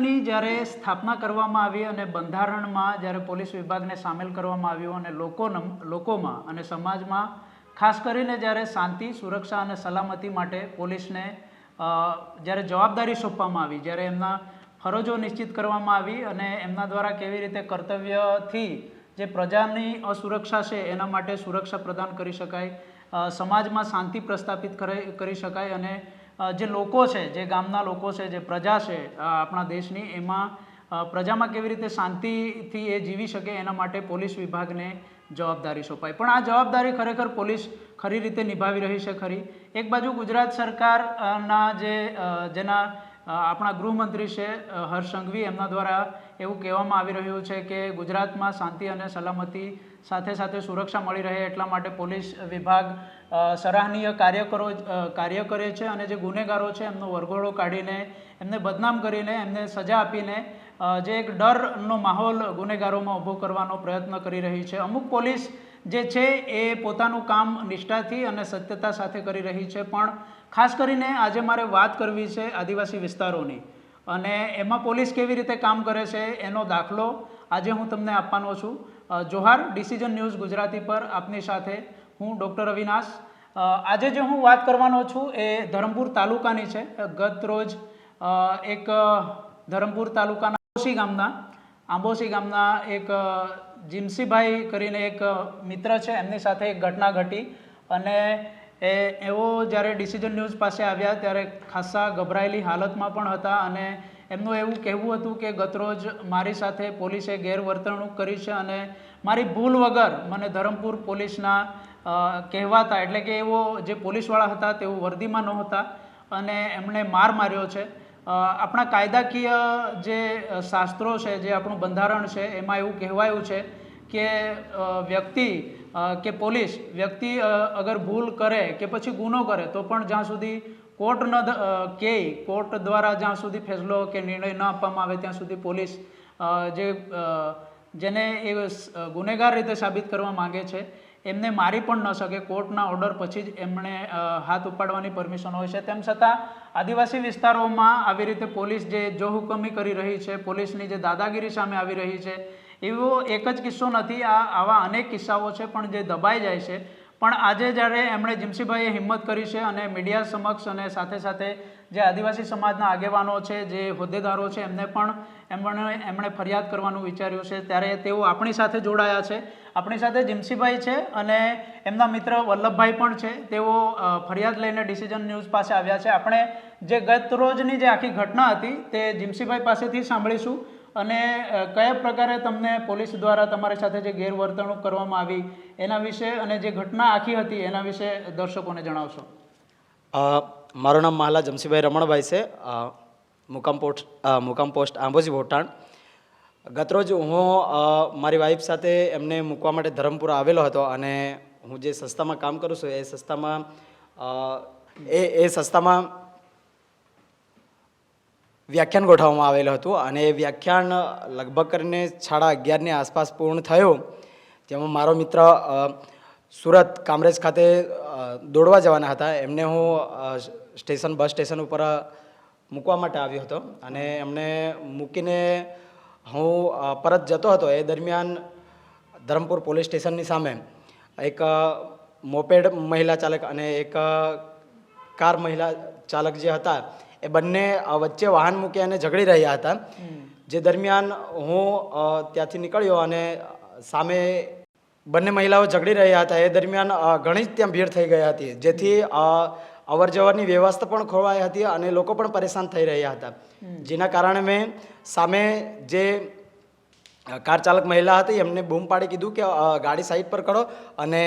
વિભાગની જ્યારે સ્થાપના કરવામાં આવી અને બંધારણમાં જ્યારે પોલીસ વિભાગને સામેલ કરવામાં આવ્યું અને લોકોના લોકોમાં અને સમાજમાં, ખાસ કરીને જ્યારે શાંતિ, સુરક્ષા અને સલામતી માટે પોલીસને જ્યારે જવાબદારી સોંપવામાં આવી, જ્યારે એમના ફરજો નિશ્ચિત કરવામાં આવી અને એમના દ્વારા કેવી રીતે કર્તવ્યથી જે પ્રજાની અસુરક્ષા છે એના માટે સુરક્ષા પ્રદાન કરી શકાય સમાજમાં શાંતિ પ્રસ્થાપિત કરી શકાય અને જે લોકો છે, જે ગામના લોકો છે, જે પ્રજા છે આપણા દેશની, એમાં પ્રજામાં કેવી રીતે શાંતિથી એ જીવી શકે એના માટે પોલીસ વિભાગને જવાબદારી સોંપાય પણ આ જવાબદારી ખરેખર પોલીસ ખરી રીતે નિભાવી રહી છે ખરી. એક બાજુ ગુજરાત સરકારના જે જેના આપણા ગૃહમંત્રી છે હર્ષ સંઘવી, એમના દ્વારા એવું કહેવામાં આવી રહ્યું છે કે ગુજરાતમાં શાંતિ અને સલામતી સાથે સાથે સુરક્ષા મળી રહે એટલા માટે પોલીસ વિભાગ સરાહનીય કાર્ય કરો કાર્ય કરે છે અને જે ગુનેગારો છે, એમનો વરઘોડો કાઢીને, એમને બદનામ કરીને, એમને સજા આપીને જે એક ડરનો માહોલ ગુનેગારોમાં ઊભો કરવાનો પ્રયત્ન કરી રહી છે. અમુક પોલીસ જે છે એ પોતાનું કામ નિષ્ઠાથી અને સત્યતા સાથે કરી રહી છે. પણ ખાસ કરીને આજે મારે વાત કરવી છે આદિવાસી વિસ્તારોની. અને એમાં પોલીસ કેવી રીતે કામ કરે છે એનો દાખલો આજે હું તમને આપવાનો છું. જોહાર, ડિસિઝન ન્યૂઝ ગુજરાતી પર આપની સાથે હું ડૉક્ટર અવિનાશ. આજે જે હું વાત કરવાનો છું એ ધરમપુર તાલુકાની છે. ગત રોજ એક ધરમપુર તાલુકાના કોશી ગામના આંબોસી ગામના એક જીમસીભાઈ કરીને એક મિત્ર છે, એમની સાથે એક ઘટના ઘટી અને એ એવો જ્યારે ડિસિઝન ન્યૂઝ પાસે આવ્યા ત્યારે ખાસ્સા ગભરાયેલી હાલતમાં પણ હતા અને એમનું એવું કહેવું હતું કે, ગતરોજ મારી સાથે પોલીસે ગેરવર્તણૂક કરી છે અને મારી ભૂલ વગર મને ધરમપુર પોલીસના કહેવાતા, એટલે કે એવો જે પોલીસવાળા હતા તેઓ વર્દીમાં નહોતા અને એમણે માર માર્યો છે. આપણા કાયદાકીય જે શાસ્ત્રો છે, જે આપણું બંધારણ છે, એમાં એવું કહેવાયું છે કે વ્યક્તિ કે પોલીસ, વ્યક્તિ અગર ભૂલ કરે કે પછી ગુનો કરે, તો પણ જ્યાં સુધી કોર્ટ ન કે, કોર્ટ દ્વારા જ્યાં સુધી ફેસલો કે નિર્ણય ન આપવામાં આવે, ત્યાં સુધી પોલીસ જે જેને એ ગુનેગાર રીતે સાબિત કરવા માંગે છે એમને મારી પણ ન શકે. કોર્ટના ઓર્ડર પછી જ એમણે હાથ ઉપાડવાની પરમિશન હોય છે. તેમ છતાં આદિવાસી વિસ્તારોમાં આવી રીતે પોલીસ જે જોહુકમી કરી રહી છે, પોલીસની જે દાદાગીરી સામે આવી રહી છે, એવો એક જ કિસ્સો નથી. આ આવા અનેક કિસ્સાઓ છે પણ જે દબાઈ જાય છે. પણ આજે જ્યારે એમણે જીમસીભાઈએ હિંમત કરી છે અને મીડિયા સમક્ષ અને સાથે સાથે જે આદિવાસી સમાજના આગેવાનો છે, જે હોદ્દેદારો છે, એમને પણ એમણે એમણે ફરિયાદ કરવાનું વિચાર્યું છે. ત્યારે તેઓ આપણી સાથે જોડાયા છે. આપણી સાથે જીમસીભાઈ છે અને એમના મિત્ર વલ્લભભાઈ પણ છે. તેઓ ફરિયાદ લઈને ડિસિઝન ન્યૂઝ પાસે આવ્યા છે. આપણે જે ગત રોજની જે આખી ઘટના હતી, તે જીમસીભાઈ પાસેથી સાંભળીશું અને કયા પ્રકારે તમને પોલીસ દ્વારા તમારી સાથે જે ગેરવર્તણૂક કરવામાં આવી, એના વિશે અને જે ઘટના આખી હતી, એના વિશે દર્શકોને જણાવશો. મારું નામ માલા જમશીભાઈ રમણભાઈ છે. મુકામ પોસ્ટ મુકામ પોસ્ટ આંબોજી ભોટાણ. ગતરોજ હું મારી વાઈફ સાથે એમને મૂકવા માટે ધરમપુર આવેલો હતો અને હું જે સંસ્થામાં કામ કરું છું એ સંસ્થામાં એ એ સંસ્થામાં વ્યાખ્યાન ગોઠવવામાં આવેલું હતું અને એ વ્યાખ્યાન લગભગ કરીને સાડા અગિયારની આસપાસ પૂર્ણ થયું. તેમાં મારો મિત્ર સુરત કામરેજ ખાતે દોડવા જવાના હતા. એમને હું સ્ટેશન બસ સ્ટેશન ઉપર મૂકવા માટે આવ્યો હતો. અને એમને મૂકીને હું પરત જતો હતો. એ દરમિયાન ધરમપુર પોલીસ સ્ટેશનની સામે એક મોપેડ મહિલા ચાલક અને એક કાર મહિલા ચાલક જે હતા એ બંને વચ્ચે વાહન મૂકી અને ઝઘડી રહ્યા હતા. જે દરમિયાન હું ત્યાંથી નીકળ્યો અને સામે બંને મહિલાઓ ઝઘડી રહ્યા હતા. એ દરમિયાન ઘણી જ ત્યાં ભીડ થઈ ગઈ હતી. જેથી અવર જવરની વ્યવસ્થા પણ ખોવાઈ હતી અને લોકો પણ પરેશાન થઈ રહ્યા હતા. જેના કારણે મેં સામે જે કાર ચાલક મહિલા હતી એમને બૂમ પાડી કીધું કે ગાડી સાઈડ પર કરો અને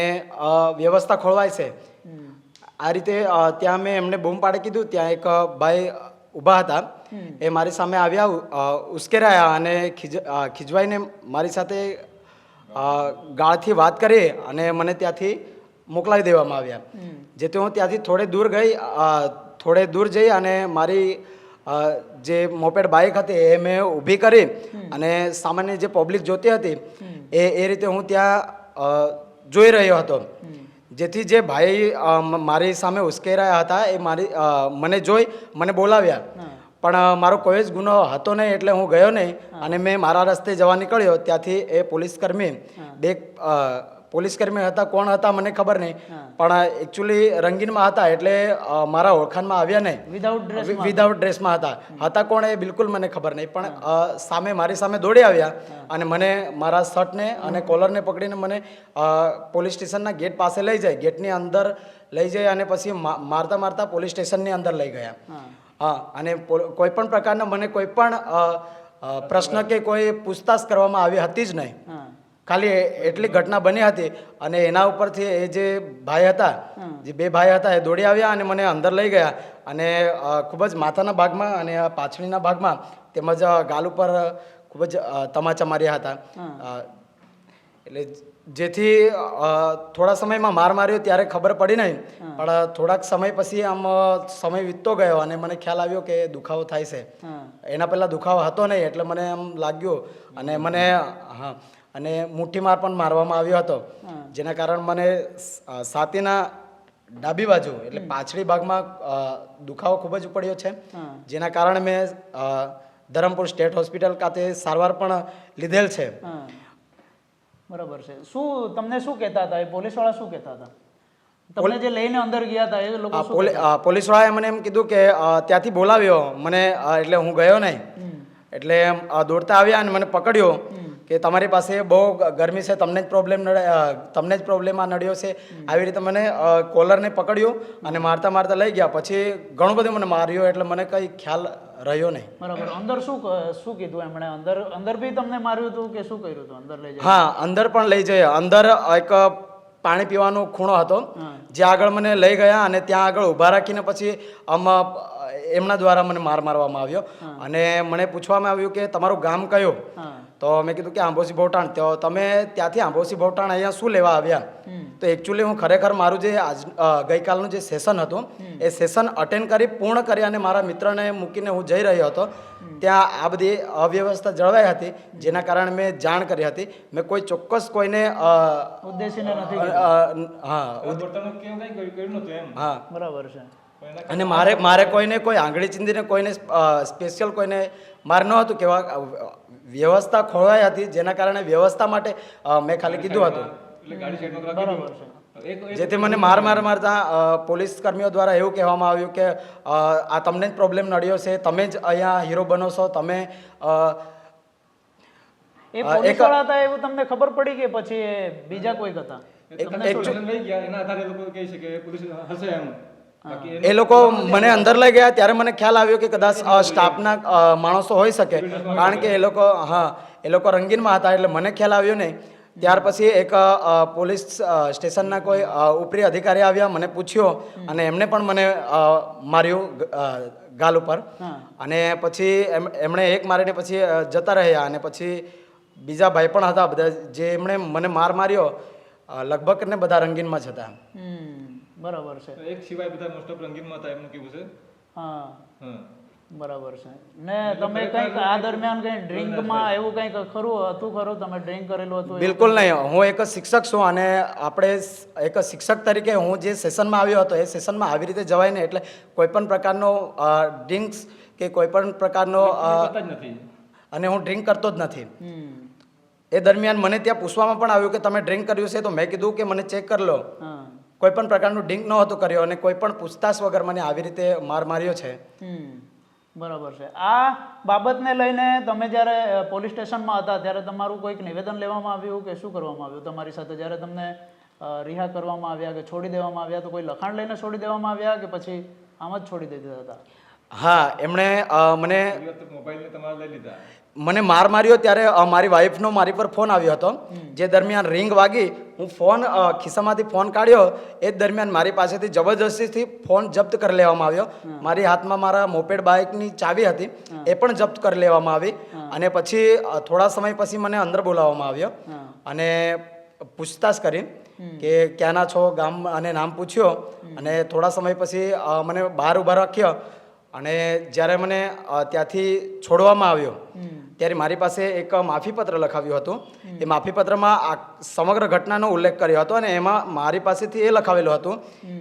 વ્યવસ્થા ખોળવાય છે. આ રીતે ત્યાં મેં એમને બૂમ પાડી કીધું. ત્યાં એક ભાઈ ઊભા હતા. એ મારી સામે આવ્યા ઉશ્કેરાયા અને ખીજ ખીજવાઈને મારી સાથે ગાળથી વાત કરી અને મને ત્યાંથી મોકલાવી દેવામાં આવ્યા. જેથી હું ત્યાંથી થોડે દૂર ગઈ થોડે દૂર જઈ અને મારી જે મોપેડ બાઇક હતી એ મેં ઊભી કરી અને સામાન્ય જે પબ્લિક જોતી હતી એ એ રીતે હું ત્યાં જોઈ રહ્યો હતો. જેથી જે ભાઈ મારી સામે ઉશ્કેરાયા હતા એ મારી મને જોઈ મને બોલાવ્યા. પણ મારો કોઈ જ ગુનો હતો નહીં એટલે હું ગયો નહીં. અને મેં મારા રસ્તે જવા નીકળ્યો. ત્યાંથી એ પોલીસ કર્મી બે પોલીસકર્મી પોલીસ કર્મી હતા કોણ હતા મને ખબર નહીં. પણ એકચ્યુઅલી રંગીનમાં હતા એટલે મારા ઓળખાણમાં આવ્યા નહીં. વિધાઉટ વિધાઉટ ડ્રેસમાં હતા. હતા. કોણ એ બિલકુલ મને ખબર નહીં. પણ સામે મારી સામે દોડી આવ્યા અને મને મારા શર્ટને અને કોલરને પકડીને મને પોલીસ સ્ટેશનના ગેટ પાસે લઈ જાય. ગેટની અંદર લઈ જાય અને પછી મારતા મારતા પોલીસ સ્ટેશનની અંદર લઈ ગયા. હા અને કોઈ પણ પ્રકારના મને કોઈ પણ પ્રશ્ન કે કોઈ પૂછતાછ કરવામાં આવી હતી જ નહીં. ખાલી એટલી ઘટના બની હતી અને એના ઉપરથી એ જે ભાઈ હતા જે બે ભાઈ હતા એ દોડી આવ્યા અને મને અંદર લઈ ગયા અને ખૂબ જ માથાના ભાગમાં અને પાછળના ભાગમાં તેમજ ગાલ ઉપર ખૂબ જ તમાચા માર્યા હતા. એટલે જેથી થોડા સમયમાં માર માર્યો ત્યારે ખબર પડી નહીં. પણ થોડાક સમય પછી આમ સમય વીતતો ગયો અને મને ખ્યાલ આવ્યો કે દુખાવો થાય છે. એના પહેલાં દુખાવો હતો નહીં એટલે મને એમ લાગ્યો. અને મને હા અને મુઠ્ઠીમાર પણ મારવામાં આવ્યો હતો. જેના કારણે મને સાતીના ડાબી બાજુ એટલે પાછળી ભાગમાં દુખાવો ખૂબ જ પડ્યો છે. જેના કારણે મેં ધરમપુર સ્ટેટ હોસ્પિટલ ખાતે સારવાર પણ લીધેલ છે. બરાબર છે. શું તમને શું કહેતા હતા? એ પોલીસવાળા શું કહેતા હતા? તમને જે લઈને અંદર ગયા હતા એ લોકો પોલીસવાળાએ મને એમ કીધું કે ત્યાંથી બોલાવ્યો. મને એટલે હું ગયો નહીં. એટલે એમ, દોડતા આવ્યા અને મને પકડ્યો કે તમારી પાસે બહુ ગરમી છે તમને જ પ્રોબ્લેમ નડે તમને જ પ્રોબ્લેમ આ નડ્યો છે. આવી રીતે મને કોલરને પકડ્યો અને મારતા મારતા લઈ ગયા. પછી ઘણું બધું મને માર્યો. એટલે મને કંઈ ખ્યાલ રહ્યો નહીં. બરાબર. અંદર શું શું કીધું એમણે? અંદર અંદર બી તમને માર્યું હતું કે શું કર્યું હતું? અંદર લઈ જાય હા અંદર પણ લઈ જઈએ. અંદર એક પાણી પીવાનો ખૂણો હતો. જે આગળ મને લઈ ગયા અને ત્યાં આગળ ઊભા રાખીને પછી અમ એમના દ્વારા મને માર મારવામાં આવ્યો. અને મને પૂછવામાં આવ્યું કે તમારું ગામ કયું? તો મેં કીધું કે આંબોસી ભવટાણ તો તમે ત્યાંથી આંબોસી ભવટાણ અહીંયા શું લેવા આવ્યા? તો એકચ્યુઅલી હું ખરેખર મારું જે આજ ગઈકાલનું જે સેશન હતું એ સેશન અટેન્ડ કરી પૂર્ણ કરી અને મારા મિત્રને મૂકીને હું જઈ રહ્યો હતો. ત્યાં આ બધી અવ્યવસ્થા જળવાઈ હતી જેના કારણે મેં જાણ કરી હતી. મેં કોઈ ચોક્કસ કોઈને હા. બરાબર છે. અને મારે મારે કોઈને કોઈ આંગળી ચીંધીને કોઈને સ્પેશિયલ કોઈને માર નહોતું હતું કેવા વ્યવસ્થા ખોળવાઈ હતી જેના કારણે વ્યવસ્થા માટે મેં ખાલી કીધું હતું. એટલે ગાડી સાઈડમાં રાખી બરાબર છે. જેથી મને માર માર મારતા પોલીસ કર્મીઓ દ્વારા એવું કહેવામાં આવ્યું કે આ તમને જ પ્રોબ્લેમ નડ્યો છે તમે જ અહીંયા હીરો બનો છો તમે એ પોલીસ એક- વાળા હતા એવું તમને ખબર પડી કે પછી બીજા કોઈક હતા? તમને એક- શું પોલીસ લઈ ગયા એના આધારે લોકો કહે છે કે પોલીસ હશે એમ. બાકી એ લોકો મને અંદર લઈ ગયા ત્યારે મને ખ્યાલ આવ્યો કે કદાચ સ્ટાફના માણસો હોઈ શકે. કારણ કે એ લોકો હા એ લોકો રંગીનમાં હતા એટલે મને ખ્યાલ આવ્યો નહીં. ત્યાર પછી એક પોલીસ સ્ટેશનના કોઈ ઉપરી અધિકારી આવ્યા મને પૂછ્યો અને એમણે પણ મને માર્યું ગાલ ઉપર. અને પછી એમણે એક મારીને પછી જતા રહ્યા અને પછી બીજા ભાઈ પણ હતા બધા જે એમણે મને માર માર્યો લગભગ ને બધા રંગીનમાં જ હતા. બરાબર છે. એક સિવાય બધા મોસ્ટ ઓફ રંગીનમાં હતા એમનું કેવું છે? હા. હા. બરાબર છે. ને તમે કંઈક આ દરમિયાન કંઈ ડ્રિંકમાં એવું કંઈક ખરું હતું ખરું? તમે ડ્રિંક કરેલું હતું બિલકુલ નહીં. હું એક શિક્ષક છું અને આપણે એક શિક્ષક તરીકે હું જે સેશનમાં આવ્યો હતો એ સેશનમાં આવી રીતે જવાય ને એટલે કોઈપણ પ્રકારનો ડ્રિંક્સ કે કોઈ પણ પ્રકારનો અને હું ડ્રિંક કરતો જ નથી. એ દરમિયાન મને ત્યાં પૂછવામાં પણ આવ્યું કે તમે ડ્રિંક કર્યું છે તો મેં કીધું કે મને ચેક કરી લો. હા કોઈ પણ પ્રકારનું ડિંક નહોતું કર્યો અને કોઈ પણ પૂછતાછ વગર મને આવી રીતે માર માર્યો છે. બરાબર છે. આ બાબતને લઈને તમે જ્યારે પોલીસ સ્ટેશનમાં હતા ત્યારે તમારું કોઈક નિવેદન લેવામાં આવ્યું કે શું કરવામાં આવ્યું? તમારી સાથે જ્યારે તમને રિહા કરવામાં આવ્યા કે છોડી દેવામાં આવ્યા, તો કોઈ લખાણ લઈને છોડી દેવામાં આવ્યા કે પછી આમ જ છોડી દીધા હતા? હા એમણે મને મને માર માર્યો ત્યારે મારી વાઈફનો મારી પર ફોન આવ્યો હતો. જે દરમિયાન રિંગ વાગી હું ફોન ખિસ્સામાંથી ફોન કાઢ્યો. એ દરમિયાન મારી પાસેથી જબરજસ્તીથી ફોન જપ્ત કરી લેવામાં આવ્યો. મારી હાથમાં મારા મોપેડ બાઇકની ચાવી હતી. એ પણ જપ્ત કરી લેવામાં આવી. અને પછી થોડા સમય પછી મને અંદર બોલાવવામાં આવ્યો. અને પૂછતાછ કરી કે ક્યાંના છો? ગામ અને નામ પૂછ્યો. અને થોડા સમય પછી મને બહાર ઊભા રાખ્યો. અને જ્યારે મને ત્યાંથી છોડવામાં આવ્યો ત્યારે મારી પાસે એક માફીપત્ર લખાવ્યું હતું. એ માફીપત્રમાં આ સમગ્ર ઘટનાનો ઉલ્લેખ કર્યો હતો અને એમાં મારી પાસેથી એ લખાવેલું હતું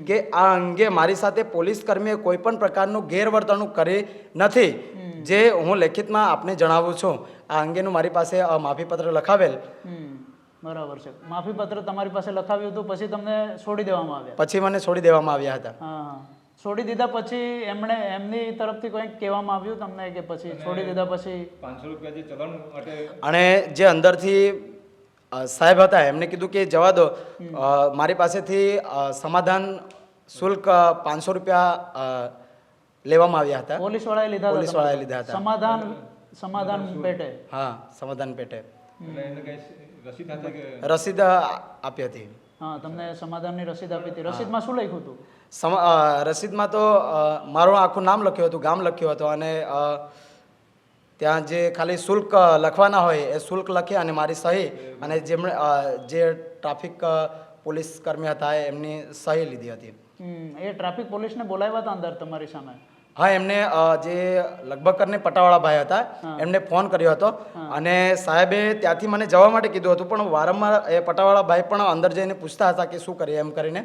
કે આ અંગે મારી સાથે પોલીસ કર્મીએ કોઈ પણ પ્રકારનું ગેરવર્તણૂક કરી નથી. જે હું લેખિતમાં આપને જણાવું છું. આ અંગેનું મારી પાસે માફીપત્ર લખાવેલ. બરાબર છે. માફીપત્ર તમારી પાસે લખાવ્યું હતું પછી તમને છોડી દેવામાં આવ્યા? પછી મને છોડી દેવામાં આવ્યા હતા. હા. છોડી દીધા પછી એમણે એમની તરફથી કંઈક કહેવામાં આવ્યું તમને કે પછી છોડી દીધા પછી? પાંચસો રૂપિયા જે ચલણ માટે અને જે અંદરથી સાહેબ હતા એમને કીધું કે જવા દો. મારી પાસેથી સમાધાન શુલ્ક પાંચસો રૂપિયા લેવામાં આવ્યા હતા. પોલીસ વાળાએ લીધા હતા પોલીસ વાળાએ લીધા હતા. સમાધાન સમાધાન પેટે? હા સમાધાન પેટે. રસીદ હતી કે? રસીદ અ, આપી હતી. હા તમને સમાધાનની રસીદ આપી હતી. રસીદમાં શું લખ્યું હતું? સમ રસીદમાં તો મારું આખું નામ લખ્યું હતું, ગામ લખ્યું હતું અને ત્યાં જે ખાલી શુલ્ક લખવાના હોય એ શુલ્ક લખી અને મારી સહી અને જેમણે જે ટ્રાફિક પોલીસ કર્મી હતા એમની સહી લીધી હતી. એ ટ્રાફિક પોલીસને બોલાવ્યા હતા અંદર તમારી સામે? હા એમને જે લગભગ કરીને પટાવાળા ભાઈ હતા એમને ફોન કર્યો હતો અને સાહેબે ત્યાંથી મને જવા માટે કીધું હતું પણ વારંવાર એ પટાવાળા ભાઈ પણ અંદર જઈને પૂછતા હતા કે શું કરીએ એમ કરીને.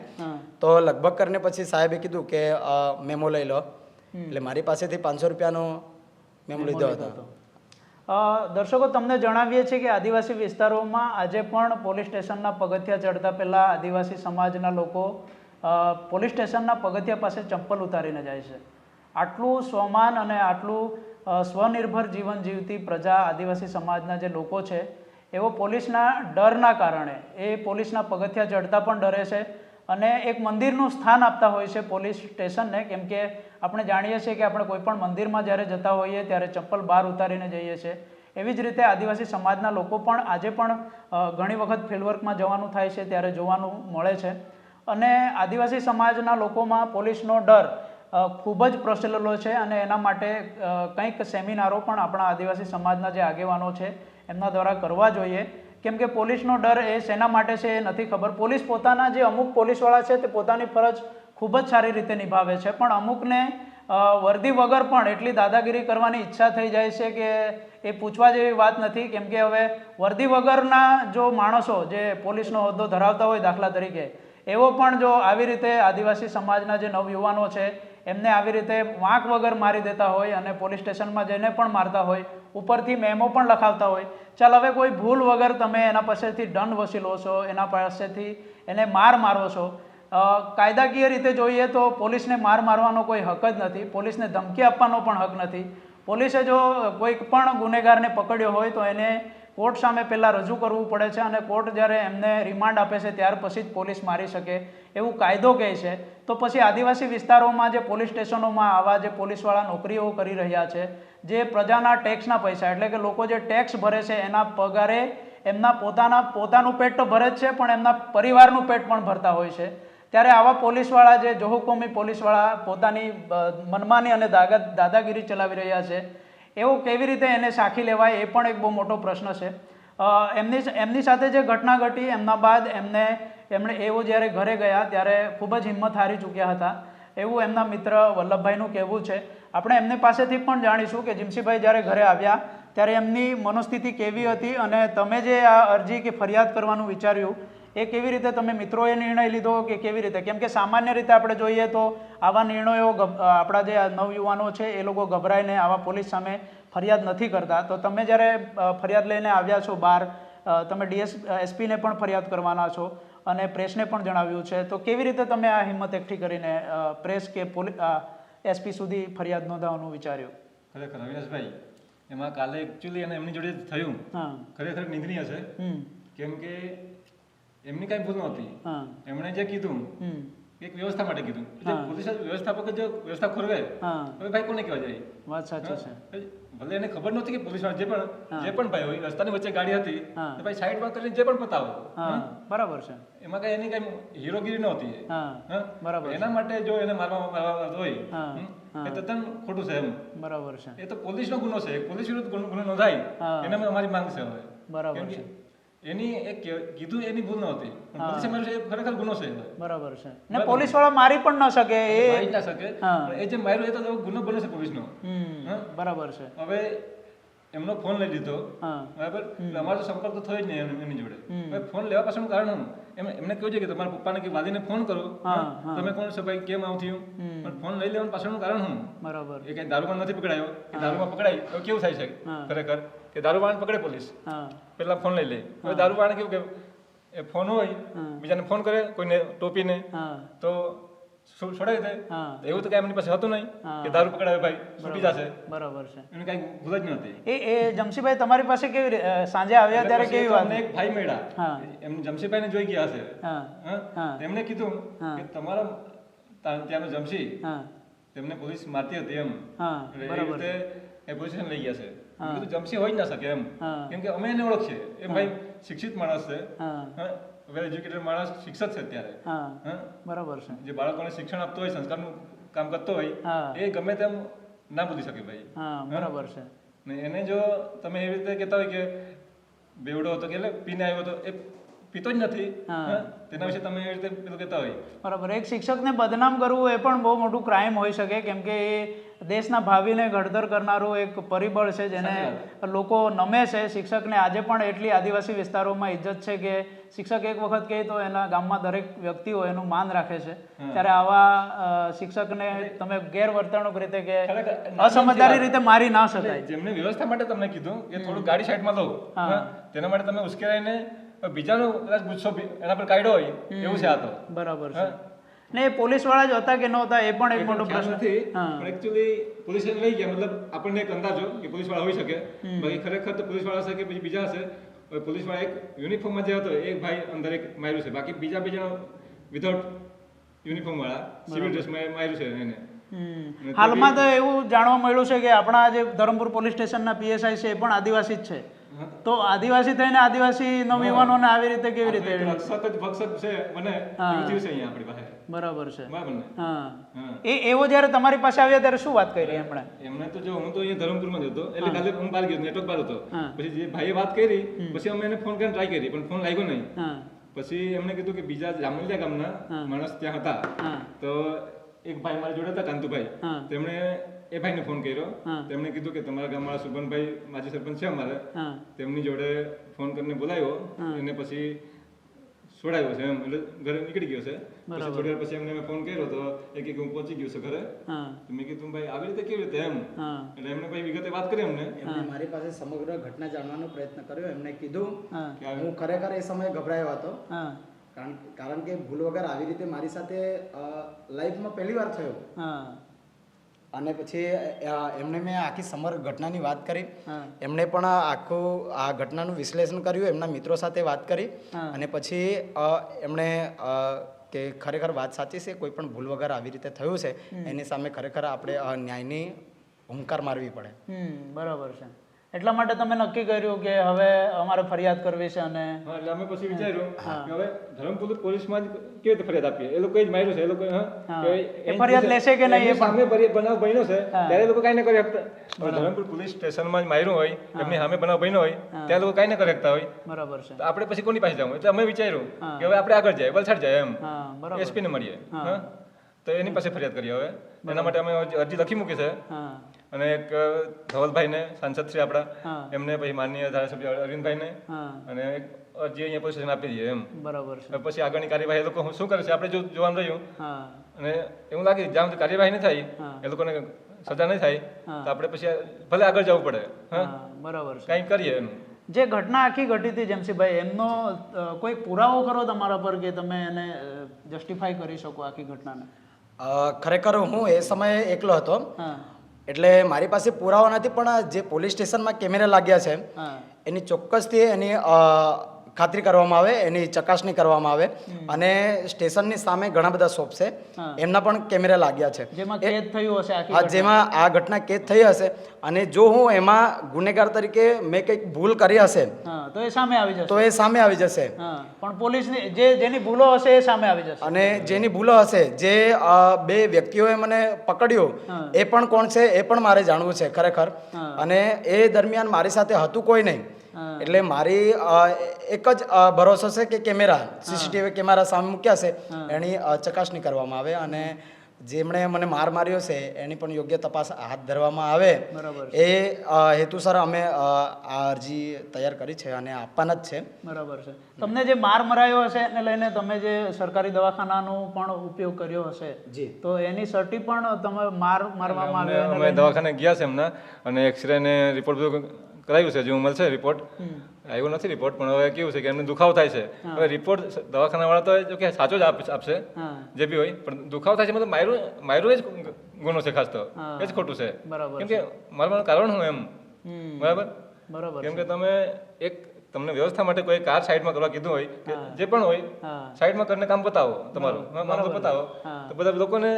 તો લગભગ કરીને પછી સાહેબે કીધું કે મેમો લઈ લો. એટલે મારી પાસેથી પાંચસો રૂપિયાનો મેમો લીધો હતો. દર્શકો તમને જણાવીએ છીએ કે આદિવાસી વિસ્તારોમાં આજે પણ પોલીસ સ્ટેશનના પગથિયા ચડતા પહેલા આદિવાસી સમાજના લોકો પોલીસ સ્ટેશનના પગથિયા પાસે ચંપલ ઉતારીને જાય છે. આટલું સ્વમાન અને આટલું સ્વનિર્ભર જીવન જીવતી પ્રજા આદિવાસી સમાજના જે લોકો છે એવો પોલીસના ડરના કારણે, એ પોલીસના પગથિયા ચડતા પણ ડરે છે અને એક મંદિરનું સ્થાન આપતા હોય છે પોલીસ સ્ટેશનને, કેમ કે આપણે જાણીએ છીએ કે આપણે કોઈપણ મંદિરમાં જ્યારે જતા હોઈએ ત્યારે ચપ્પલ બહાર ઉતારીને જઈએ છીએ. એવી જ રીતે આદિવાસી સમાજના લોકો પણ આજે પણ ઘણી વખત ફિલ્ડવર્કમાં જવાનું થાય છે, ત્યારે જોવાનું મળે છે. અને આદિવાસી સમાજના લોકોમાં પોલીસનો ડર ખૂબ જ પ્રચલેલો છે અને એના માટે કંઈક સેમિનારો પણ આપણા આદિવાસી સમાજના જે આગેવાનો છે, એમના દ્વારા કરવા જોઈએ. કેમ કે પોલીસનો ડર એ શેના માટે છે એ નથી ખબર. પોલીસ પોતાના જે અમુક પોલીસવાળા છે તે પોતાની ફરજ ખૂબ જ સારી રીતે નિભાવે છે. પણ અમુકને વર્દી વગર પણ એટલી દાદાગીરી કરવાની ઈચ્છા થઈ જાય છે કે એ પૂછવા જેવી વાત નથી. કેમ કે હવે વર્દી વગરના જો માણસો જે પોલીસનો હોદ્દો ધરાવતા હોય દાખલા તરીકે, એવો પણ જો આવી રીતે આદિવાસી સમાજના જે નવયુવાનો છે એમને આવી રીતે વાંક વગર મારી દેતા હોય અને પોલીસ સ્ટેશનમાં જઈને પણ મારતા હોય, ઉપરથી મેમો પણ લખાવતા હોય. ચાલ, હવે કોઈ ભૂલ વગર તમે એના પાસેથી દંડ વસૂલો છો, એના પાસેથી એને માર મારો છો. કાયદાકીય રીતે જોઈએ તો પોલીસને માર મારવાનો કોઈ હક જ નથી. પોલીસને ધમકી આપવાનો પણ હક નથી. પોલીસે જો કોઈક પણ ગુનેગારને પકડ્યો હોય તો એને કોર્ટ સામે પહેલાં રજૂ કરવું પડે છે અને કોર્ટ જ્યારે એમને રિમાન્ડ આપે છે ત્યાર પછી જ પોલીસ મારી શકે એવું કાયદો કહે છે. તો પછી આદિવાસી વિસ્તારોમાં જે પોલીસ સ્ટેશનોમાં આવા જે પોલીસવાળા નોકરીઓ કરી રહ્યા છે, જે પ્રજાના ટેક્સના પૈસા, એટલે કે લોકો જે ટેક્સ ભરે છે, એના પગારે એમના પોતાના, પોતાનું પેટ તો ભરે જ છે, પણ એમના પરિવારનું પેટ પણ ભરતા હોય છે. ત્યારે આવા પોલીસવાળા જે જોહુકોમી પોલીસવાળા પોતાની મનમાની અને દાગા, દાદાગીરી ચલાવી રહ્યા છે એવો કેવી રીતે એને સાખી લેવાય એ પણ એક બહુ મોટો પ્રશ્ન છે. એમની એમની સાથે જે ઘટના ઘટી, એમના બાદ એમને, એમણે એવો જ્યારે ઘરે ગયા ત્યારે ખૂબ જ હિંમત હારી ચૂક્યા હતા. એવું એમના મિત્ર વલ્લભભાઈનું કહેવું છે. આપણે એમની પાસેથી પણ જાણીશું કે જીમસીભાઈ જ્યારે ઘરે આવ્યા ત્યારે એમની મનોસ્થિતિ કેવી હતી અને તમે જે આ અરજી કે ફરિયાદ કરવાનું વિચાર્યું એ કેવી રીતે તમે મિત્રોએ નિર્ણય લીધો કે કેવી રીતે? કેમ કે સામાન્ય રીતે આપણે જોઈએ તો આવા નિર્ણયો આપણા જે નવયુવાનો છે એ લોકો ગભરાઈને આવા પોલીસ સામે ફરિયાદ નથી કરતા. તો તમે જ્યારે ફરિયાદ લઈને આવ્યા છો બહાર તમે ડીએસ એસપીને પણ ફરિયાદ કરવાના છો અને પ્રેસને પણ જણાવ્યું છે તો કેવી રીતે તમે આ હિંમત એકઠી કરીને પ્રેસ કે પોલી એસપી સુધી ફરિયાદ નોંધાવવાનું વિચાર્યું? ખરેખર અવિનાશભાઈ એમાં કાલે એકચ્યુઅલી અને એમની જોડે થયું. હા. ખરેખર નિંદનીય છે. કેમ કે એમની કઈ ભૂલ નહોતી. એમણે જે કીધું એક વ્યવસ્થા માટે કીધું. પોલીસ વ્યવસ્થાપક જો વ્યવસ્થા ખોરવે હવે ભાઈ કોને કહેવા જાય? વાત સાચી છે. ભલે એને ખબર નહોતી કે પોલીસ જે પણ. જે પણ ભાઈ હોય રસ્તાની વચ્ચે ગાડી હતી તો ભાઈ સાઈડમાં કરીને જે પણ પતાવો બરાબર છે. એમાં કઈ એની કઈ હીરોગીરી નહોતી? બરાબર એના માટે જો એને મારવા મારવા હોય. એ તદ્દન ખોટું છે એમ. બરાબર છે. એ તો પોલીસનો ગુનો છે. પોલીસ વિરુદ્ધ ગુનો નોંધાય. એને એના અમારી માંગ છે હવે. બરાબર છે. એની એક કીધું એની ભૂલ નહોતી. પણ પોલીસે માર્યું છે એ ખરેખર ગુનો છે બરાબર છે. ને પોલીસવાળા મારી પણ ન શકે એ મારી ના શકે. એ જે માર્યું એ તો ગુનો બને છે પોલીસનો. બરાબર છે. હવે એમનો ફોન લઈ લીધો. બરાબર? અમારો સંપર્ક તો થયો જ નહીં એની જોડે. હવે ફોન લેવા પાછળનું કારણ હું એમ એમને કહ્યું છે કે તમારા પપ્પાને કે વાલીને ફોન કરો? તમે કોણ છો ભાઈ? કેમ આવું થયું? પણ ફોન લઈ લેવાનું પાછળનું કારણ હું બરાબર. એ કઈ દારૂમાં નથી પકડાયો? દારૂમાં પકડાય તો કેવું થાય છે? ખરેખર. કે દારૂવાળાને પકડે પોલીસ. પેલા ફોન લઈ લે. હવે દારૂવાળાને કેવું કે એ ફોન હોય બીજાને ફોન કરે કોઈને ટોપીને તો છોડ- છોડાવી દે. એવું તો કઈ એમની પાસે હતું નહીં કે દારૂ પકડાવે ભાઈ છૂટી જશે. બરાબર છે. એને કઈ ભૂલ જ નહોતી એ એ જમશીભાઈ તમારી પાસે કેવી સાંજે આવ્યા ત્યારે કેવી વાત? એક ભાઈ મળ્યા. એમ જમશીભાઈને જોઈ ગયા હશે. હા. એમને કીધું. કે તમારા ત્યાંનો જમશી તેમને પોલીસ મારતી હતી એમ. બરાબર એ પોલીસ લઈ ગયા છે. કીધું જમશી હોય જ ના શકે એમ. કેમ કે અમે એને ઓળખીએ. એ ભાઈ શિક્ષિત માણસ છે. વેલ એજ્યુકેટેડ માણસ શિક્ષક છે અત્યારે? બરાબર છે. જે બાળકોને શિક્ષણ આપતો હોય સંસ્કારનું કામ કરતો હોય એ ગમે તેમ ના બોલી શકે ભાઈ. બરાબર છે. ને એને જો તમે એવી રીતે કહેતા હોય કે બેવડો હતો કે એટલે પીને આવ્યો હતો એ પીતો જ નથી? તેના વિશે તમે એવી રીતે પેલું કહેતા હોય. બરાબર. એક શિક્ષકને બદનામ કરવું એ પણ બહુ મોટું ક્રાઇમ હોઈ શકે કેમ કે એ દેશના ભાવિને ઘડતર કરનારું એક પરિબળ છે જેને લોકો નમે છે. શિક્ષકને આજે પણ એટલી આદિવાસી વિસ્તારોમાં ઇજ્જત છે કે શિક્ષક એક વખત કહે તો એના ગામમાં દરેક વ્યક્તિઓ એનું માન રાખે છે. ત્યારે આવા શિક્ષકને તમે ગેરવર્તણૂક રીતે કે અસમજદારી રીતે મારી ના શકાય. જેમને વ્યવસ્થા માટે તમને કીધું કે થોડું ગાડી સાઈડમાં લઉં. તેના માટે તમે ઉશ્કેરાઈને બીજાનો કદાચ ગુસ્સો એના પર કાઢ્યો હોય એવું છે આ તો. બરાબર છે. ને એ પોલીસવાળા જ હતા કે નહોતા એ પણ એક મોટો પ્રશ્ન. પણ એકચ્યુઅલી પોલીસ લઈ ગયા મતલબ આપણને એક અંદાજો કે પોલીસવાળા હોઈ શકે. બાકી ખરેખર તો પોલીસવાળા હશે કે પછી બીજા હશે? હવે પોલીસવાળા એક યુનિફોર્મમાં જે હતો એક ભાઈ અંદર એક માર્યું છે. બાકી બીજા બીજા વિધાઉટ યુનિફોર્મ વાળા સિવિલ ડ્રેસમાં માર્યું છે એને. હાલમાં તો એવું જાણવા મળ્યું છે કે આપણા જે ધરમપુર પોલીસ સ્ટેશનના પીએસઆઈ છે એ પણ આદિવાસી જ છે. તો આદિવાસી થઈને આદિવાસી નવયુવાનોને આવી રીતે કેવી રીતે આ તો જ ભક્ષક છે મને હા. છે અહીંયા આપણી પાસે. બરાબર છે. હા. એ એવો જ્યારે તમારી પાસે આવ્યા ત્યારે શું વાત કરી એમણે? એમણે તો જો હું તો અહીંયા ધરમપુરમાં જ હતો. એટલે કાલે હું બહાર ગયો નેટવર્ક બહાર હતો. પછી જે ભાઈએ વાત કરી પછી અમે એને ફોન કરીને ટ્રાય કરી પણ ફોન લાગ્યો નહીં. પછી એમને કીધું કે બીજા જામલિયા ગામના માણસ ત્યાં હતા. તો એક ભાઈ મારી જોડે હતા કાંતુભાઈ. તેમણે એ ભાઈને ફોન કર્યો. તેમણે કીધું કે તમારા ગામમાં સુભનભાઈ માજી સરપંચ છે અમારે. તેમની જોડે ફોન કરીને બોલાવ્યો એને પછી છોડાયો છે એમ. એટલે ઘરે નીકળી ગયો છે. પછી થોડી વાર પછી એમને મેં ફોન કર્યો તો એ કે હું પહોંચી ગયો છું ઘરે. તો મેં કીધું ભાઈ આવી રીતે કેવી રીતે? એમ. એટલે એમને ભાઈ વિગતે વાત કરી એમને મારી પાસે સમગ્ર ઘટના જાણવાનો પ્રયત્ન કર્યો. એમને કીધું કે હું ખરેખર એ સમયે ગભરાયો હતો. કારણ કારણ કે ભૂલ વગર આવી રીતે મારી સાથે લાઈફમાં પહેલી વાર થયો. હા. અને પછી એમને મેં આખી સમર ઘટનાની વાત કરી. એમણે પણ આખું આ ઘટનાનું વિશ્લેષણ કર્યું એમના મિત્રો સાથે વાત કરી. અને પછી એમણે કે ખરેખર વાત સાચી છે કોઈ પણ ભૂલ વગર આવી રીતે થયું છે એની સામે ખરેખર આપણે ન્યાયની હુંકાર મારવી પડે. બરાબર છે. એટલા માટે તમે નક્કી કર્યું કે હવે અમારે ફરિયાદ કરવી છે અને એટલે અમે પછી વિચાર્યું કે હવે ધરમપુર પોલીસમાં જ કેવી રીતે ફરિયાદ આપીએ? એ લોકોએ જ માર્યું છે એ લોકો કે એ ફરિયાદ લેશે કે નહીં એ સામે બનાવ બન્યો છે ત્યારે એ લોકો કાંઈ ન કરી શકતા. ધરમપુર પોલીસ સ્ટેશનમાં જ માર્યું હોય એમની સામે બનાવ બન્યો હોય ત્યાં લોકો કાંઈ ન કરી શકતા હોય. બરાબર છે. આપણે પછી કોની પાસે જવું એટલે અમે વિચાર્યું કે હવે આપણે આગળ જાય વલસાડ જાય એમ. એસપી ને મળીએ હા. હા તો એની પાસે ફરિયાદ કરી હવે. એના માટે અમે અરજી લખી મૂકી છે. અને એક ધવલભાઈને સાંસદ શ્રી આપણા એમને પછી માનનીય ધારાસભ્ય અરવિંદભાઈને હા. અને એક અરજી અહીંયા પોઝિશન આપી દઈએ એમ. બરાબર છે. પછી આગળની કાર્યવાહી એ લોકો શું કરે છે? આપણે જો જોવાનું રહ્યું. અને એવું લાગે જ્યાં સુધી કાર્યવાહી નહીં થાય એ લોકોને સજા નહીં થાય તો આપણે પછી ભલે આગળ જવું પડે. હા? હા બરાબર છે. કંઈક કરીએ એનું જે ઘટના આખી ઘટી હતી જેમસીભાઈ એમનો કોઈ પુરાવો કરો તમારા પર કે તમે એને જસ્ટિફાઈ કરી શકો આખી ઘટનાને? ખરેખર હું એ સમયે એકલો હતો. એટલે મારી પાસે પુરાવા નથી પણ જે પોલીસ સ્ટેશનમાં કેમેરા લાગ્યા છે એની ચોક્કસથી એની ખાતરી કરવામાં આવે એની ચકાસણી કરવામાં આવે અને સ્ટેશનની સામે ઘણા બધા શોપ છે. એમના પણ કેમેરા લાગ્યા છે. જેમાં કેદ થયું હશે આ જેમાં આ ઘટના કેદ થઈ હશે અને જો હું એમાં ગુનેગાર તરીકે મેં કંઈક ભૂલ કરી હશે તો એ સામે આવી જશે. તો એ સામે આવી જશે. પણ પોલીસની જે જેની ભૂલો હશે એ સામે આવી જશે. અને જેની ભૂલો હશે જે બે વ્યક્તિઓએ મને પકડ્યો એ પણ કોણ છે એ પણ મારે જાણવું છે ખરેખર. અને એ દરમિયાન મારી સાથે હતું કોઈ નહીં. એટલે મારી એક જ ભરોસો છે કે કેમેરા સીસીટીવી કેમેરા સામે મૂક્યા છે એની ચકાસણી કરવામાં આવે અને જેમણે મને માર માર્યો છે એની પણ યોગ્ય તપાસ હાથ ધરવામાં આવે. બરાબર એ હેતુ હેતુસર અમે આ અરજી તૈયાર કરી છે અને આપવાના જ છે. બરાબર છે. તમને જે માર મરાયો હશે એને લઈને તમે જે સરકારી દવાખાનાનો પણ ઉપયોગ કર્યો હશે જી. તો એની સર્ટી પણ તમે માર મારવામાં આવ્યો અમે દવાખાને ગયા છે એમના અને એક્સરે ને રિપોર્ટ બધું કરાવ્યું છે જેવું મળશે રિપોર્ટ આવ્યો નથી રિપોર્ટ પણ હવે કેવું છે કે એમને દુખાવો થાય છે. હવે રિપોર્ટ દવાખાનાવાળા તો જો કે સાચો જ આપશે જે બી હોય પણ દુખાવો થાય છે મતલબ માયરું માયરું જ ગુનો છે ખાસ તો. એ જ ખોટું છે. કેમ કે મારું કારણ હું એમ? બરાબર? બરાબર કેમ કે તમે એક તમને વ્યવસ્થા માટે કોઈ કાર સાઈડમાં કરવા કીધું હોય કે જે પણ હોય સાઈડમાં કરીને કામ પતાવો તમારું. કામ તો પતાવો. તો બધા લોકોને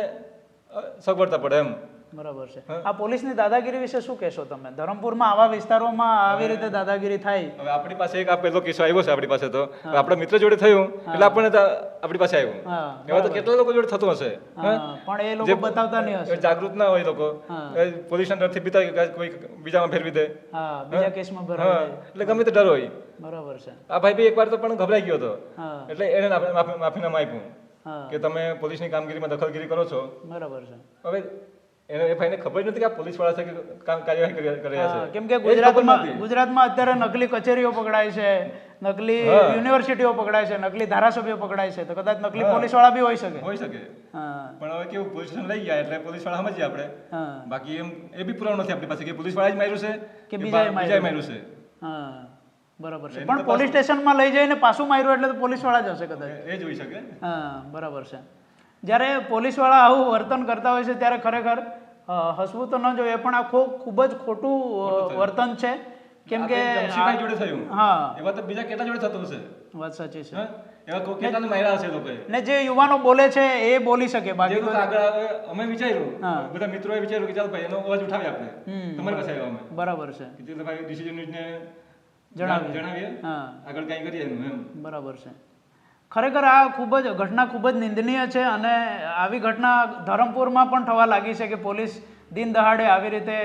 સગવડતા પડે એમ. બરાબર છે. આ પોલીસની દાદાગીરી વિશે શું કહેશો તમે? ધરમપુરમાં આવા વિસ્તારોમાં આવી રીતે દાદાગીરી થાય. હવે આપણી પાસે એક આ કિસ્સો આવ્યો છે આપણી પાસે તો. આપણા મિત્ર જોડે થયું એટલે આપણને આપણી પાસે આવ્યું. એવા તો કેટલા લોકો જોડે થતું હશે? પણ એ લોકો બતાવતા નહીં હશે. જાગૃત ના હોય લોકો. પોલીસના ડરથી બીતા કોઈ બીજામાં ફેરવી દે. બીજા કેસમાં ભરાય એટલે ગમે તે ડર હોય. બરાબર છે. આ ભાઈ બી એકવાર તો પણ ગભરાઈ ગયો હતો. એટલે એને માફી- માફી- માફીનામું આપ્યું. કે તમે પોલીસની કામગીરીમાં દખલગીરી કરો છો. બરાબર છે. હવે એને એ ભાઈને ખબર નથી કે આ પોલીસવાળા છે કે કામ કાર્યવાહી કરી કરી રહ્યા છે. કેમ કે જ ખબર ગુજરાતમાં ગુજરાતમાં અત્યારે નકલી કચેરીઓ પકડાય છે નકલી યુનિવર્સિટીઓ પકડાય છે નકલી ધારાસભ્યો પકડાય છે તો કદાચ નકલી પોલીસવાળા બી હોઈ શકે. હોઈ શકે. પણ હવે કેવું પોલીસ લઈ ગયા એટલે પોલીસવાળા સમજીએ આપણે. બાકી એમ એ બી પુરાવો નથી આપણી પાસે કે પોલીસવાળા જ માર્યું છે કે બીજાએ માર્યું? છે. હા બરાબર છે. પણ પોલીસ સ્ટેશનમાં લઈ જઈને પાછું માર્યું એટલે તો પોલીસવાળા જ હશે કદાચ. એ- જોઈ શકે. હા બરાબર છે. જ્યારે પોલીસવાળા આવું વર્તન કરતા હોય છે ત્યારે ખરેખર હસવું તો ન જોઈએ પણ આ ખૂબ જ ખોટું વર્તન છે. કેમ કે જમશીભાઈ જોડે થયું. હા. એવા તો બીજા કેટલા જોડે થતું હશે? વાત સાચી છે. એવા કોઈ કેટલાને માર્યા હશે લોકોએ? ને જે યુવાનો બોલે છે એ બોલી શકે બાકી તો આગળ અમે વિચાર્યું. બધા મિત્રોએ વિચાર્યું કે ચાલ ભાઈ એનો અવાજ ઉઠાવી આપણે. તમારે પાસે આવ્યો અમે. બરાબર છે. કે ચાલો ભાઈ ડિસિઝન ન્યૂઝને જણાવીએ. જણાવીએ. હા. આગળ કંઈ કરીએ એમ. બરાબર છે. ખરેખર આ ખૂબ જ ઘટના ખૂબ જ નિંદનીય છે અને આવી ઘટના ધરમપુરમાં પણ થવા લાગી છે કે પોલીસ દિન દહાડે આવી રીતે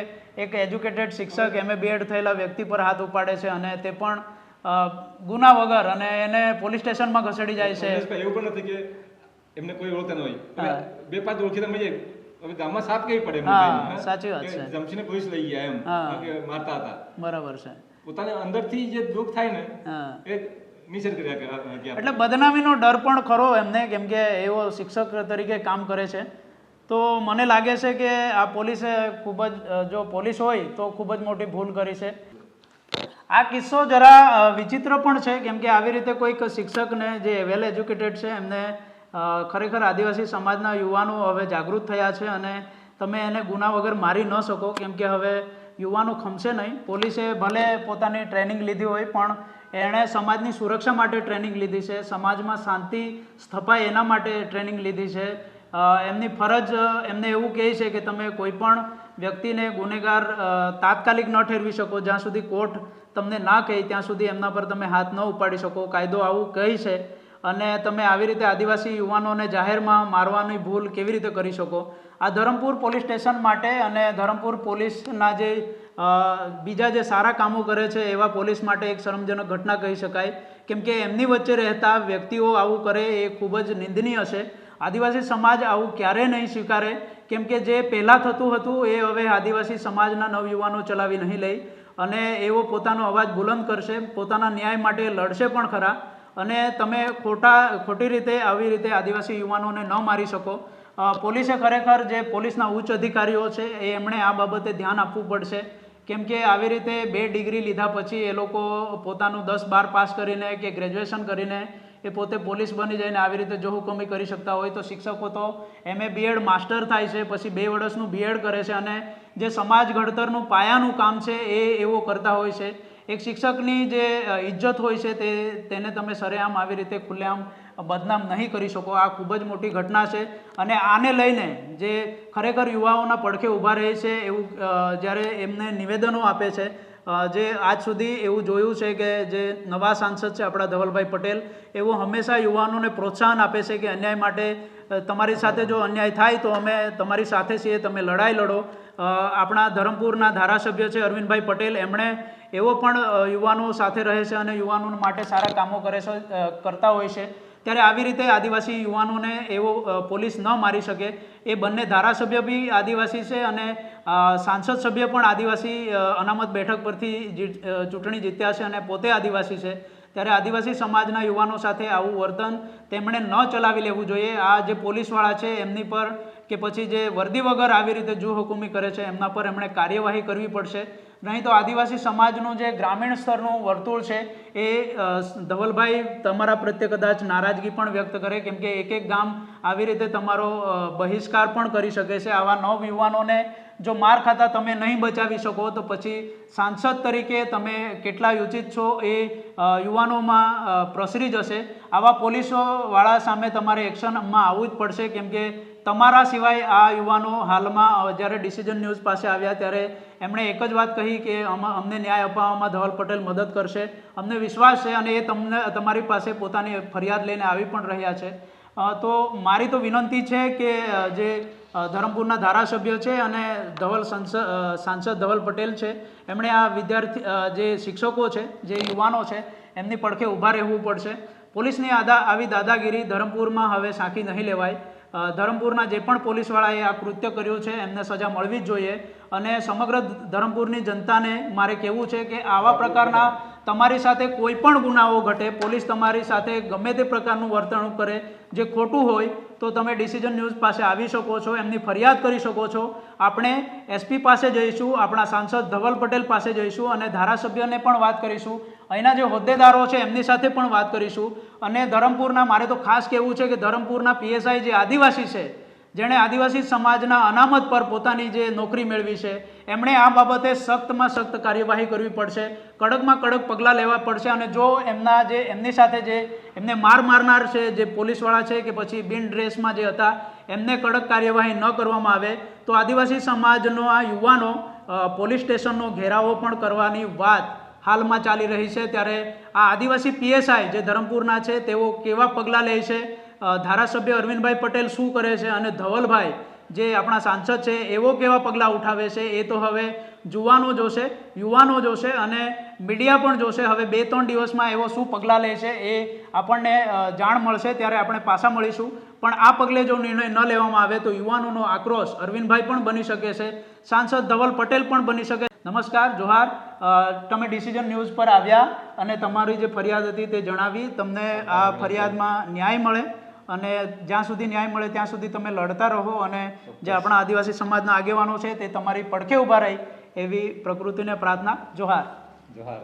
એક એજ્યુકેટેડ શિક્ષક એમએ બીએડ થયેલા વ્યક્તિ પર હાથ ઉપાડે છે અને તે પણ ગુના વગર અને એને પોલીસ સ્ટેશનમાં ઘસેડી જાય છે. એવું પણ નથી કે એમને કોઈ ઓળખતા ન હોય. બે પાંચ ઓળખીતા મળી હવે ગામમાં સાપ કેવી પડે હા, સાચી વાત છે. જમશીને પોલીસ લઈ ગયા એમ મારતા હતા. બરાબર છે. પોતાને અંદરથી જે દુઃખ થાય ને એ કે એટલે બદનામીનો ડર પણ ખરો એમને, કેમ કે એવો શિક્ષક તરીકે કામ કરે છે. તો મને લાગે છે કે આ પોલીસે ખૂબ જ જો પોલીસ હોય તો ખૂબ જ મોટી ભૂલ કરી છે. આ કિસ્સો જરા વિચિત્ર પણ છે, કેમ કે આવી રીતે કોઈક શિક્ષકને જે વેલ એજ્યુકેટેડ છે, એમને ખરેખર આદિવાસી સમાજના યુવાનો હવે જાગૃત થયા છે અને તમે એને ગુના વગર મારી ન શકો, કેમ કે હવે યુવાનો ખમશે નહીં. પોલીસે ભલે પોતાની ટ્રેનિંગ લીધી હોય, પણ એણે સમાજની સુરક્ષા માટે ટ્રેનિંગ લીધી છે, સમાજમાં શાંતિ સ્થપાય એના માટે ટ્રેનિંગ લીધી છે. એમની ફરજ એમને એવું કહે છે કે તમે કોઈ પણ વ્યક્તિને ગુનેગાર તાત્કાલિક ન ઠેરવી શકો. જ્યાં સુધી કોર્ટ તમને ના કહે, ત્યાં સુધી એમના પર તમે હાથ ન ઉપાડી શકો. કાયદો આવું કહે છે. અને તમે આવી રીતે આદિવાસી યુવાનોને જાહેરમાં મારવાની ભૂલ કેવી રીતે કરી શકો? આ ધરમપુર પોલીસ સ્ટેશન માટે અને ધરમપુર પોલીસના જે બીજા જે સારા કામો કરે છે એવા પોલીસ માટે એક શરમજનક ઘટના કહી શકાય. કેમ કે એમની વચ્ચે રહેતા વ્યક્તિઓ આવું કરે એ ખૂબ જ નિંદનીય છે આદિવાસી સમાજ આવું ક્યારેય નહીં સ્વીકારે. કેમ કે જે પહેલાં થતું હતું એ હવે આદિવાસી સમાજના નવયુવાનો ચલાવી નહીં લઈ અને એવો પોતાનો અવાજ બુલંદ કરશે, પોતાના ન્યાય માટે લડશે પણ ખરા. અને તમે ખોટા, ખોટી રીતે, આવી રીતે આદિવાસી યુવાનોને ન મારી શકો. પોલીસે ખરેખર જે પોલીસના ઉચ્ચ અધિકારીઓ છે, એ એમણે આ બાબતે ધ્યાન આપવું પડશે. કેમ કે આવી રીતે બે ડિગ્રી લીધા પછી એ લોકો પોતાનું દસ બાર પાસ કરીને કે ગ્રેજ્યુએશન કરીને એ પોતે પોલીસ બની જઈને આવી રીતે જો હુકમી કરી શકતા હોય તો શિક્ષકો તો એમએ બીએડ માસ્ટર થાય છે, પછી બે વર્ષનું બીએડ કરે છે અને જે સમાજ ઘડતરનું પાયાનું કામ છે, એ એવો કરતા હોય છે. એક શિક્ષકની જે ઇજ્જત હોય છે તે, તેને તમે સરેઆમ આવી રીતે ખુલ્લેઆમ બદનામ નહીં કરી શકો. આ ખૂબ જ મોટી ઘટના છે અને આને લઈને જે ખરેખર યુવાઓના પડખે ઊભા રહે છે એવું જ્યારે એમને નિવેદનો આપે છે જે આજ સુધી એવું જોયું છે કે જે નવા સાંસદ છે આપણા ધવલભાઈ પટેલ એવું હંમેશા યુવાનોને પ્રોત્સાહન આપે છે કે અન્યાય માટે તમારી સાથે જો અન્યાય થાય તો અમે તમારી સાથે છીએ, તમે લડાઈ લડો. આપણા ધરમપુરના ધારાસભ્ય છે અરવિંદભાઈ પટેલ, એમણે એવો પણ યુવાનો સાથે રહે છે અને યુવાનો માટે સારા કામો કરે છે કરતા હોય છે. ત્યારે આવી રીતે આદિવાસી યુવાનોને એવો પોલીસ ન મારી શકે. એ બંને ધારાસભ્ય બી આદિવાસી છે અને સાંસદ સભ્ય પણ આદિવાસી અનામત બેઠક પરથી ચૂંટણી જીત્યા છે અને પોતે આદિવાસી છે. ત્યારે આદિવાસી સમાજના યુવાનો સાથે આવું વર્તન તેમણે ન ચલાવી લેવું જોઈએ. આ જે પોલીસવાળા છે, એમની પર કે પછી જે વર્દી વગર આવી રીતે જુહુકુમી કરે છે, એમના પર એમણે કાર્યવાહી કરવી પડશે. નહીં તો આદિવાસી સમાજનું જે ગ્રામીણ સ્તરનું વર્તુળ છે, એ ધવલભાઈ તમારા પ્રત્યે કદાચ નારાજગી પણ વ્યક્ત કરે, કેમ કે એક એક ગામ આવી રીતે તમારો બહિષ્કાર પણ કરી શકે છે. આવા નવ યુવાનોને જો માર ખાતા તમે નહીં બચાવી શકો, તો પછી સાંસદ તરીકે તમે કેટલા યોચિત છો એ યુવાનોમાં પ્રસરી જશે. આવા પોલીસોવાળા સામે તમારે એક્શનમાં આવવું જ પડશે, કેમ કે તમારા સિવાય આ યુવાનો હાલમાં જ્યારે ડિસિઝન ન્યૂઝ પાસે આવ્યા ત્યારે એમણે એક જ વાત કહી કે અમ- અમને ન્યાય અપાવવામાં ધવલ પટેલ મદદ કરશે. અમને વિશ્વાસ છે અને એ તમને, તમારી પાસે પોતાની ફરિયાદ લઈને આવી પણ રહ્યા છે. તો મારી તો વિનંતી છે કે જે ધરમપુરના ધારાસભ્ય છે અને ધવલ સંસદ ધવલ પટેલ છે, એમણે આ વિદ્યાર્થી જે શિક્ષકો છે, જે યુવાનો છે, એમની પડખે ઊભા રહેવું પડશે. પોલીસની આદા, આવી દાદાગીરી ધરમપુરમાં હવે સાંખી નહીં લેવાય. ધરમપુરના જે પણ પોલીસવાળાએ આ કૃત્ય કર્યું છે એમને સજા મળવી જ જોઈએ. અને સમગ્ર ધરમપુરની જનતાને મારે કહેવું છે કે આવા પ્રકારના તમારી સાથે કોઈ પણ ગુનાઓ ઘટે, પોલીસ તમારી સાથે ગમે તે પ્રકારનું વર્તણૂક કરે, જે ખોટું હોય, તો તમે ડિસિઝન ન્યૂઝ પાસે આવી શકો છો, એમની ફરિયાદ કરી શકો છો. આપણે એસપી પાસે જઈશું, આપણા સાંસદ ધવલ પટેલ પાસે જઈશું અને ધારાસભ્યને પણ વાત કરીશું. અહીંના જે હોદ્દેદારો છે, એમની સાથે પણ વાત કરીશું. અને ધરમપુરના, મારે તો ખાસ કહેવું છે કે ધરમપુરના પીએસઆઈ જે આદિવાસી છે, જેણે આદિવાસી સમાજના અનામત પર પોતાની જે નોકરી મેળવી છે એમણે આ બાબતે સખ્તમાં સખ્ત કાર્યવાહી કરવી પડશે, કડકમાં કડક પગલાં લેવા પડશે અને જો એમના જે, એમની સાથે જે, એમને માર મારનાર છે, જે પોલીસવાળા છે કે પછી બિન ડ્રેસમાં જે હતા, એમને કડક કાર્યવાહી ન કરવામાં આવે, તો આદિવાસી સમાજનો આ યુવાનો પોલીસ સ્ટેશનનો ઘેરાવો પણ કરવાની વાત હાલમાં ચાલી રહી છે. ત્યારે આ આદિવાસી પીએસઆઈ જે ધરમપુરના છે, તેઓ કેવા પગલાં લે છે? ધારાસભ્ય અરવિંદભાઈ પટેલ શું કરે છે? અને ધવલભાઈ જે આપણા સાંસદ છે, એવો કેવા પગલાં ઉઠાવે છે, એ તો હવે જુવાનો જોશે યુવાનો જોશે અને મીડિયા પણ જોશે. હવે બે ત્રણ દિવસમાં એવો શું પગલાં લે છે એ આપણને જાણ મળશે, ત્યારે આપણે પાછા મળીશું. પણ આ પગલે જો નિર્ણય ન લેવામાં આવે તો યુવાનોનો આક્રોશ અરવિંદભાઈ પણ બની શકે છે, સાંસદ ધવલ પટેલ પણ બની શકે. નમસ્કાર, જોહાર. તમે ડિસિઝન ન્યૂઝ પર આવ્યા અને તમારી જે ફરિયાદ હતી તે જણાવી. તમને આ ફરિયાદમાં ન્યાય મળે. અને જ્યાં સુધી ન્યાય મળે ત્યાં સુધી તમે લડતા રહો અને જે આપણા આદિવાસી સમાજના આગેવાનો છે તે તમારી પડખે ઊભા રહે એવી પ્રકૃતિને પ્રાર્થના. જોહાર. જોહાર.